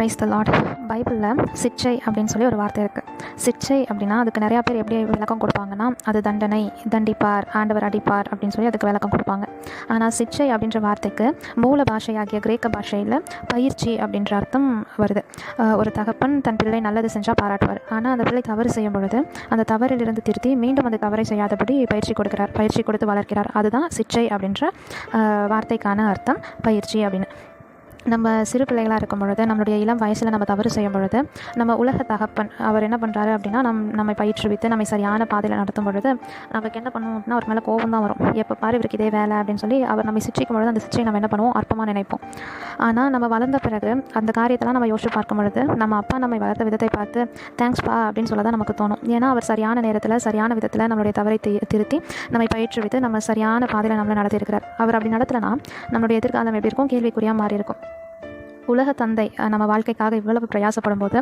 Price த lot பைபிளில் சிற்றை அப்படின்னு சொல்லி ஒரு வார்த்தை இருக்குது சிற்றை அப்படின்னா அதுக்கு நிறையா பேர் எப்படி விளக்கம் கொடுப்பாங்கன்னா அது தண்டனை தண்டிப்பார் ஆண்டவர் அடிப்பார் அப்படின்னு சொல்லி அதுக்கு விளக்கம் கொடுப்பாங்க. ஆனால் சிற்றை அப்படின்ற வார்த்தைக்கு மூல பாஷையாகிய கிரேக்க பாஷையில் பயிற்சி அப்படின்ற அர்த்தம் வருது. ஒரு தகப்பன் தன் பிள்ளை நல்லது செஞ்சால் பாராட்டுவார். ஆனால் அந்த பிள்ளை தவறு செய்யும் பொழுது அந்த தவறிலிருந்து திருத்தி மீண்டும் அந்த தவறை செய்யாதபடி பயிற்சி கொடுக்கிறார் பயிற்சி கொடுத்து வளர்க்கிறார். அதுதான் சிற்றை அப்படின்ற வார்த்தைக்கான அர்த்தம் பயிற்சி அப்படின்னு. நம்ம சிறு பிள்ளைகளாக இருக்கும் பொழுது நம்மளுடைய இளம் வயசில் நம்ம தவறு செய்யும் பொழுது நம்ம உலக தகப்பன் அவர் என்ன பண்ணுறாரு அப்படின்னா நம் நம்மை பயிற்றுவித்து நம்மை சரியான பாதையில் நடத்தும் பொழுது நமக்கு என்ன பண்ணுவோம் அப்படின்னா அவர் மேலே கோபம் தான் வரும். எப்போ பாரு இவருக்கு இதே வேலை அப்படின்னு சொல்லி அவர் நம்மை சிற்றிக்கும் பொழுது அந்த சிற்றை நம்ம என்ன பண்ணுவோம்? அற்பமாக நினைப்போம். ஆனால் நம்ம வளர்ந்த பிறகு அந்த காரியத்தெல்லாம் நம்ம யோசிச்சு பார்க்கும் பொழுது நம்ம அப்பா நம்மை வளர்த்த விதத்தை பார்த்து தேங்க்ஸ்பா அப்படின்னு சொல்ல தான் நமக்கு தோணும். ஏன்னா அவர் சரியான நேரத்தில் சரியான விதத்தில் நம்மளுடைய தவறை திருத்தி நம்மை பயிற்றுவித்து நம்ம சரியான பாதையில் நம்மளை நடத்தியிருக்கிறார். அவர் அப்படி நடத்தலைனா நம்மளுடைய எதிர்காலம் எப்படி இருக்கும்? கேள்விக்குறியாக மாறி இருக்கும் உலக தந்தை நம்ம வாழ்க்கைக்காக இவ்வளவு பிரயாசப்படும் போது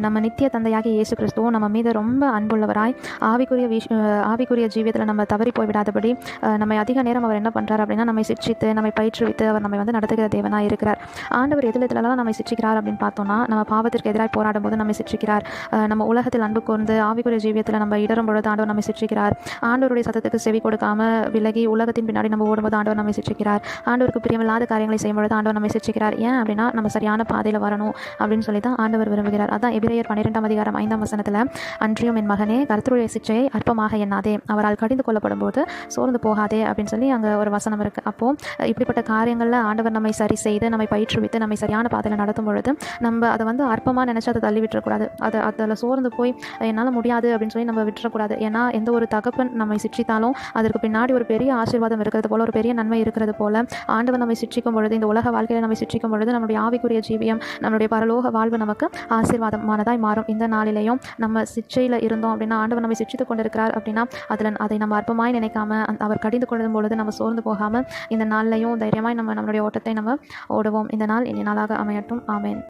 நம்ம நித்திய தந்தையாக இயேசு கிறிஸ்துவும் நம்ம மீது ரொம்ப அன்புள்ளவராய் ஆவிக்குரிய விஷ் ஆவிக்குரிய ஜீவியத்தில் நம்ம தவறி போய்விடாதபடி நம்மை அதிக நேரம் அவர் என்ன பண்ணுறார் அப்படின்னா நம்மை சிக்ஷித்து நம்மை பயிற்றுவித்து அவர் நம்மை வந்து நடத்துகிற தேவனாக இருக்கிறார். ஆண்டவர் எதில் எதுலலாம் நம்மை சிக்ஷிக்கிறார் அப்படின்னு பார்த்தோம்னா நம்ம பாவத்திற்கு எதிராக போராடும் போது நம்மை சிக்ஷிக்கிறார் நம்ம உலகத்தில் அன்பு கூர்ந்து ஆவிக்குரிய ஜீவியத்தில் நம்ம இடரும் பொழுது ஆண்டவர் நம்மை சிக்ஷிக்கிறார் ஆண்டவருடைய சத்தத்துக்கு செவி கொடுக்காம விலகி உலகத்தின் பின்னாடி நம்ம ஓடும்போது ஆண்டவர் நம்மை சிக்ஷிக்கிறார் ஆண்டவருக்கு பிரியமில்லாத காரியங்களை செய்யும் பொழுது ஆண்டவர் நம்மை சிக்ஷிக்கிறார் ஏன் அப்படின்னா நம்ம சரியான பாதையில் வரணும் அப்படின்னு சொல்லி தான் ஆண்டவர் விரும்புகிறார். அதான் எபிரேயர் பன்னிரெண்டாம் அதிகாரம் ஐந்தாம் வசனத்தில் அன்றியும் என் மகனே கருத்துடைய சிச்சையை அற்பமாக எண்ணாதே. அவரால் கடிந்து கொள்ளப்படும் போது சோர்ந்து போகாதே. அப்படின்னு சொல்லி அங்கே ஒரு வசனம் இருக்குது அப்போது இப்படிப்பட்ட காரியங்களில் ஆண்டவர் நம்மை சரி செய்து நம்மை பயிற்றுவித்து நம்மை சரியான பாதையில் நடத்தும் பொழுது நம்ம அதை வந்து அற்பமாக நினச்சி அதை தள்ளி விட்டுறக்கூடாது. அதை அதில் சோர்ந்து போய் என்னால் முடியாது அப்படின்னு சொல்லி நம்ம விட்டுறக்கூடாது. ஏன்னா எந்த ஒரு தகப்பன் நம்மை சிற்றித்தாலும் அதற்கு பின்னாடி ஒரு பெரிய ஆசீர்வாதம் இருக்கிறது போல ஒரு பெரிய நன்மை இருக்கிறது போல ஆண்டவர் நம்மை சிற்றிக்கும் பொழுது இந்த உலக வாழ்க்கையில் நம்மை சிற்றிக்கும் பொழுது நம்முடைய ஆவிக்குரிய ஜீவியம் நம்மளுடைய பரலோக வாழ்வு நமக்கு ஆசீர்வாதமானதாய் மாறும். இந்த நாளிலேயும் நம்ம சிச்சையில் இருந்தோம் அப்படின்னா ஆண்டவர் நம்மை சிச்சித்து கொண்டிருக்கிறார் அப்படின்னா அதில் அதை நம்ம அற்பமாய் நினைக்காம அந்த- அவர் கடிந்து கொள்ளும் பொழுது நம்ம சோர்ந்து போகாமல் இந்த நாள்லையும் தைரியமாய் நம்ம நம்மளுடைய ஓட்டத்தை நம்ம ஓடுவோம். இந்த நாள் இனி நாளாக அமையட்டும். ஆமேன்.